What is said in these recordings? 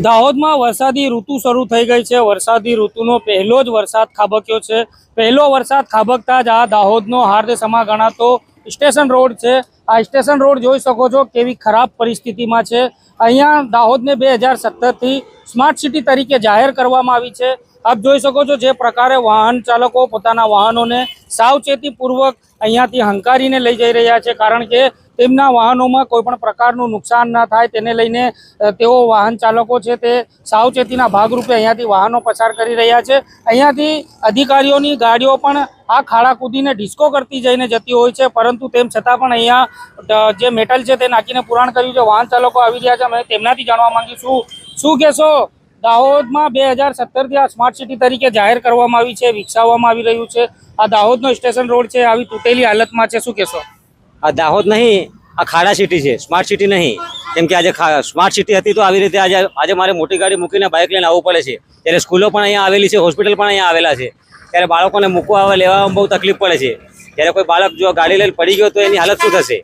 દાહોદમાં વરસાદી ઋતુ શરૂ થઈ ગઈ છે. વરસાદી ઋતુનો પહેલો જ વરસાદ ખાબક્યો છે. પહેલો વરસાદ ખાબકતા જ આ દાહોદનો હાર્દ સમા ગણાતો સ્ટેશન રોડ છે. આ સ્ટેશન રોડ જોઈ શકો છો કેવી ખરાબ પરિસ્થિતિમાં છે. અહીંયા દાહોદને બે હજાર સત્તરથી સ્માર્ટ સિટી તરીકે જાહેર કરવામાં આવી છે. આપ જોઈ શકો છો જે પ્રકારે વાહન ચાલકો પોતાના વાહનોને સાવચેતીપૂર્વક અહીંયાથી હંકારીને લઈ જઈ રહ્યા છે. કારણ કે તેમના વાહનોમાં કોઈ પણ પ્રકારનું નુકસાન ના થાય તેને લઈને તેઓ વાહન ચાલકો છે તે સાવચેતીના ભાગરૂપે અહીંયાથી વાહનો પસાર કરી રહ્યા છે. અહીંયાથી અધિકારીઓની ગાડીઓ પણ આ ખાડા કૂદીને ડિસ્કો કરતી જઈને જતી હોય છે. પરંતુ તેમ છતાં પણ અહીંયા જે મેટલ છે તે નાખીને પુરાણ કર્યું છે. વાહન ચાલકો આવી રહ્યા છે. અમે તેમનાથી જાણવા માંગીશું. શું કહેશો? દાહોદમાં બે હજાર સત્તરથી આ સ્માર્ટ સિટી તરીકે જાહેર કરવામાં આવી છે, વિકસાવવામાં આવી રહ્યું છે. આ દાહોદનો સ્ટેશન રોડ છે, આવી તૂટેલી હાલતમાં છે. શું કહેશો? આ દાહોદ નહીં, આ ખાડા સિટી છે સ્માર્ટ સિટી નહીં. કેમ કે આજે સ્માર્ટ સિટી હતી તો આવી રીતે આજે આજે મારે મોટી ગાડી મૂકીને બાઇક લઈને આવવું પડે છે. ત્યારે સ્કૂલો પણ અહીંયા આવેલી છે હોસ્પિટલ પણ અહીંયા આવેલા છે. ત્યારે બાળકોને મૂકવા આવવા લેવામાં બહુ તકલીફ પડે છે. ત્યારે કોઈ બાળક જો ગાડી લઈને પડી ગયો તો એની હાલત શું થશે?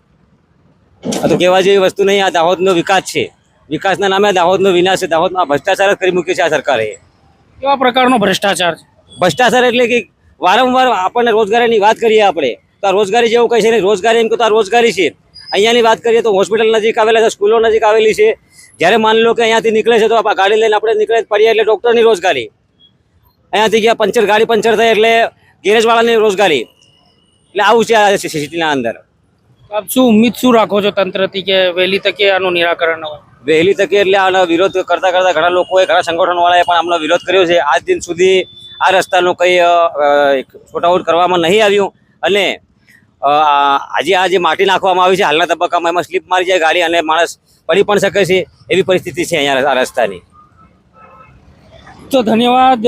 આ તો કહેવા જેવી વસ્તુ નહીં, આ દાહોદનો વિકાસ છે. વિકાસના નામે દાહોદનો વિનાશ છે. દાહોદમાં ભ્રષ્ટાચાર જ કરી મૂક્યો છે આ સરકારે. કેવા પ્રકારનો ભ્રષ્ટાચાર ભ્રષ્ટાચાર એટલે કે વારંવાર આપણને રોજગારીની વાત કરીએ આપણે તો આ રોજગારી જેવું કહે છે ને રોજગારી એમ કે તો આ રોજગારી છે. અહીંયાની વાત કરીએ તો હોસ્પિટલ નજીક આવેલા છે સ્કૂલો નજીક આવેલી છે. જ્યારે માની લો કે અહીંયાથી નીકળે છે તો આપણે ગાડી લઈને આપણે નીકળે પડીએ એટલે ડૉક્ટરની રોજગારી. અહીંયાથી ગયા પંચર ગાડી પંચર થાય એટલે ગેરેજવાળાની રોજગારી. એટલે આવું છે આ સિટીના અંદર. આપ શું ઉમ્મીદ શું રાખો છો તંત્રથી કે વહેલી તકે આનું નિરાકરણ હોય? વહેલી તકે એટલે આનો વિરોધ કરતા કરતા ઘણા લોકોએ, ઘણા સંગઠનવાળાએ પણ આમનો વિરોધ કર્યો છે. આજ દિન સુધી આ રસ્તાનું કંઈ છોટાઉટ કરવામાં નહીં આવ્યું અને આજે આ જે માટી નાખવામાં આવી છે, હાલના તબક્કામાં એમાં સ્લીપ મારી જાય ગાડી અને માણસ પડી પણ શકે છે એવી પરિસ્થિતિ છે અહીંયા આ રસ્તાની. તો ધન્યવાદ.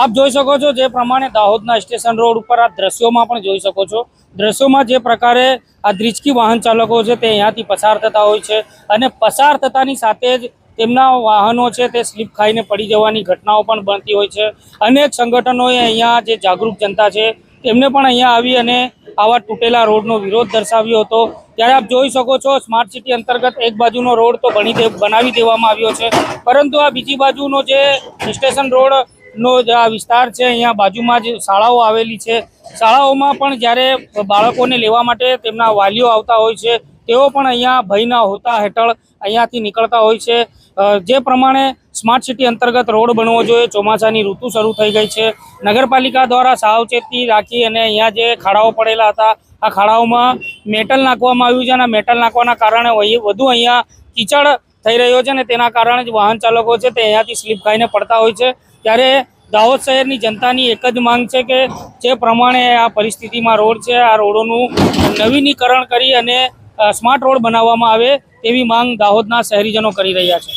આપ જોઈ શકો છો જે પ્રમાણે દાહોદના સ્ટેશન રોડ ઉપર આ દ્રશ્યોમાં પણ જોઈ શકો છો. દ્રશ્યોમાં જે પ્રકારે આ દ્રિચકી વાહન ચાલકો છે તે અહીંયાથી પસાર થતા હોય છે અને પસાર થતાની સાથે જ તેમના વાહનો છે તે સ્લીપ ખાઈને પડી જવાની ઘટનાઓ પણ બનતી હોય છે. અનેક સંગઠનોએ અહીંયા જે જાગૃત જનતા છે તેમને પણ અહીંયા આવી અને આવા તૂટેલા રોડનો વિરોધ દર્શાવ્યો હતો. ત્યારે આપ જોઈ શકો છો સ્માર્ટ સિટી અંતર્ગત એક બાજુનો રોડ તો બની બનાવી દેવામાં આવ્યો છે. પરંતુ આ બીજી બાજુનો જે સ્ટેશન રોડનો જે આ વિસ્તાર છે, અહીંયા બાજુમાં જ શાળાઓ આવેલી છે. શાળાઓમાં પણ જ્યારે બાળકોને લેવા માટે તેમના વાલીઓ આવતા હોય છે, તેઓ પણ અહીંયા ભયના હોતા હેઠળ અહીંયાથી નીકળતા હોય છે. જે પ્રમાણે સ્માર્ટ સિટી અંતર્ગત રોડ બનવો જોઈએ, ચોમાસાની ઋતુ શરૂ થઈ ગઈ છે. નગરપાલિકા દ્વારા સાવચેતી રાખી અને અહીંયા જે ખાડાઓ પડેલા હતા, આ ખાડાઓમાં મેટલ નાખવામાં આવ્યું છે અને મેટલ નાખવાના કારણે વધુ અહીંયા કીચડ થઈ રહ્યો છે અને તેના કારણે જ વાહન ચાલકો છે તે અહીંયાથી સ્લીપ ખાઈને પડતા હોય છે. ત્યારે દાહોદ શહેરની જનતાની એક જ માંગ છે કે જે પ્રમાણે આ પરિસ્થિતિમાં રોડ છે, આ રોડોનું નવીનીકરણ કરી અને સ્માર્ટ રોડ બનાવવામાં આવે તેવી માંગ દાહોદના શહેરીજનો કરી રહ્યા છે.